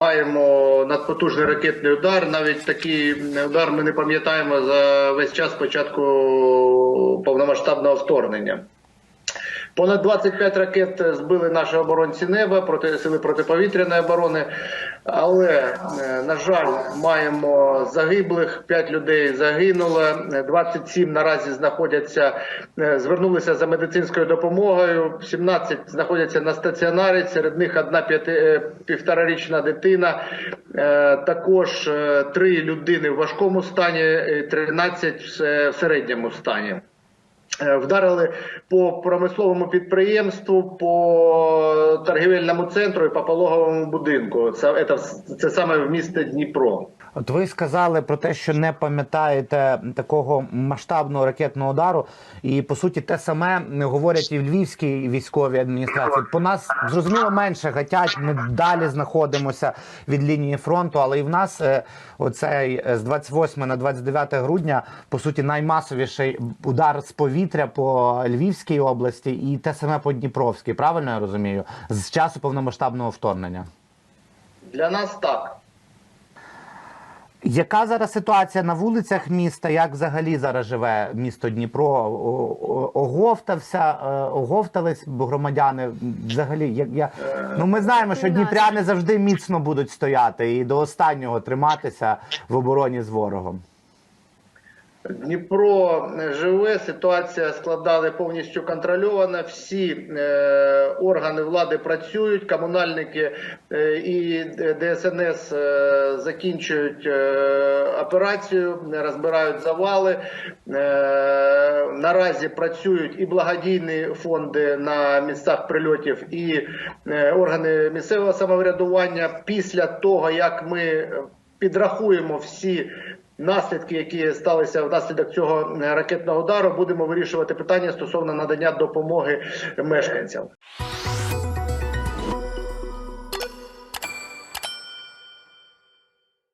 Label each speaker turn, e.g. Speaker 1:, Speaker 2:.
Speaker 1: Маємо надпотужний ракетний удар. Навіть такий удар ми не пам'ятаємо за весь час початку повномасштабного вторгнення. Понад 25 ракет збили наші оборонці неба проти сили протиповітряної оборони. Але, е, на жаль, маємо загиблих, 5 людей загинуло, е, 27 наразі знаходяться, е, звернулися за медицинською допомогою, 17 знаходяться на стаціонарі, серед них одна е, півторарічна дитина, також три людини в важкому стані, е, 13 в середньому стані. Е, Вдарили по промисловому підприємству, по торгівельному центру і по пологовому будинку. Це, це, це саме в місті Дніпро.
Speaker 2: От ви сказали про те, що не пам'ятаєте такого масштабного ракетного удару, і по суті те саме говорять і в Львівській військовій адміністрації. По нас зрозуміло менше гатять. Ми далі знаходимося від лінії фронту, але і в нас е, оцей е, з 28 на 29 грудня по суті наймасовіший удар з повітря по Львівській області і те саме по Дніпровській. Правильно я розумію? З часу повномасштабного вторгнення.
Speaker 1: Для нас так.
Speaker 2: Яка зараз ситуація на вулицях міста? Як взагалі зараз живе місто Дніпро? Оговтався, е, оговтались громадяни? Взагалі, як я ну ми знаємо, що дніпряни завжди міцно будуть стояти і до останнього триматися в обороні з ворогом.
Speaker 1: Дніпро живе, ситуація складали повністю контрольована. Всі е, органи влади працюють, комунальники е, і ДСНС е, закінчують е, операцію, розбирають завали. Е, наразі працюють і благодійні фонди на місцях прильотів, і е, органи місцевого самоврядування. Після того як ми підрахуємо всі наслідки, які сталися внаслідок цього е, ракетного удару, будемо вирішувати питання стосовно надання допомоги мешканцям.